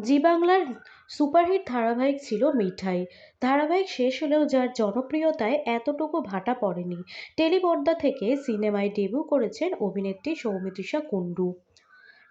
জি বাংলার সুপারহিট ধারাবাহিক ছিল মিঠাই। ধারাবাহিক শেষ হলেও যার জনপ্রিয়তায় এতটুকু ভাটা পড়েনি। টেলিপর্দা থেকে সিনেমায় ডেবিউ করেছেন অভিনেত্রী সৌমিত্রিষা কুণ্ডু।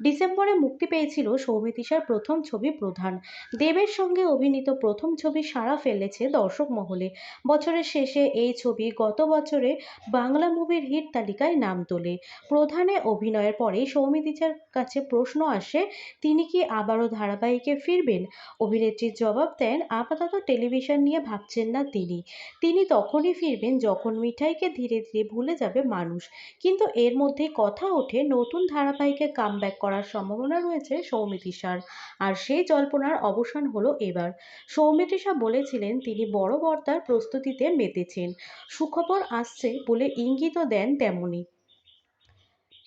ডিসেম্বরে মুক্তি পেয়েছিল সৌমিতিশার প্রথম ছবি প্রধান। দেবের সঙ্গে অভিনীত প্রথম ছবি সাড়া ফেলেছে দর্শক মহলে। বছরের শেষে এই ছবি গত বছরে বাংলা মুভির হিট তালিকায় নাম তোলে। প্রধানে অভিনয়ের পরে সৌমিতিশার কাছে প্রশ্ন আসে, তিনি কি আবারও ধারাবাহিকে ফিরবেন? অভিনেত্রীর জবাব দেন, আপাতত টেলিভিশন নিয়ে ভাবছেন না তিনি। তিনি তখনই ফিরবেন যখন মিঠাইকে ধীরে ধীরে ভুলে যাবে মানুষ। কিন্তু এর মধ্যে কথা ওঠে, নতুন ধারাবাহিকে কাম কামব্যাক করার সম্ভাবনা রয়েছে সৌমিতিশার আর সেই জল্পনার অবসান হলো এবার। সৌমিতিশা বলেছিলেন, তিনি বড় বর্তার প্রস্তুতিতে মেতেছেন। সুখবর আসছে বলে ইঙ্গিতও দেন তেমনই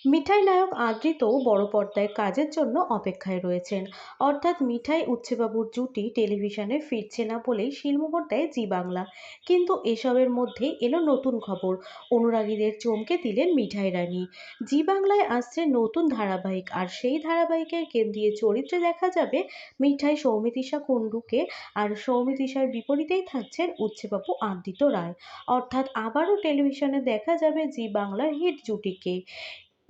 মিঠাই নায়ক আদৃতও বড় পর্দায় কাজের জন্য অপেক্ষায় রয়েছেন। অর্থাৎ মিঠাই উচ্ছেবাবুর জুটি টেলিভিশনে ফিরছে না বলেই শিলমোহর দেয় জি বাংলা। কিন্তু এসবের মধ্যে এলো নতুন খবর। অনুরাগীদের চমকে দিলেন মিঠাই রানী। জি বাংলায় আসছে নতুন ধারাবাহিক আর সেই ধারাবাহিকের কেন্দ্রীয় চরিত্রে দেখা যাবে মিঠাই সৌমিতিষা কুণ্ডুকে আর সৌমিতিষার বিপরীতেই থাকছেন উচ্ছেবাবু আদিত্য রায়। অর্থাৎ আবারও টেলিভিশনে দেখা যাবে জি বাংলার হিট জুটিকে।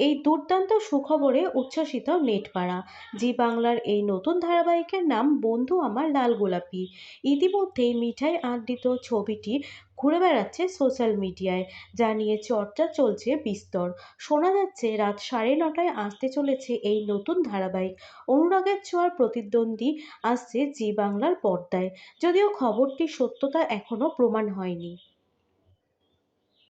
এই দুর্দান্ত সুখবরে উচ্ছ্বসিত নেটপাড়া জি বাংলার এই নতুন ধারাবাহিকের নাম বন্ধু আমার লাল গোলাপি। ইতিমধ্যেই মিঠাই আদৃত ছবিটি ঘুরে বেড়াচ্ছে সোশ্যাল মিডিয়ায়, যা নিয়ে চর্চা চলছে বিস্তর। শোনা যাচ্ছে, রাত সাড়ে নটায় আসতে চলেছে এই নতুন ধারাবাহিক। অনুরাগের ছোঁয়ার প্রতিদ্বন্দ্বী আসছে জি বাংলার পর্দায়, যদিও খবরটির সত্যতা এখনও প্রমাণ হয়নি।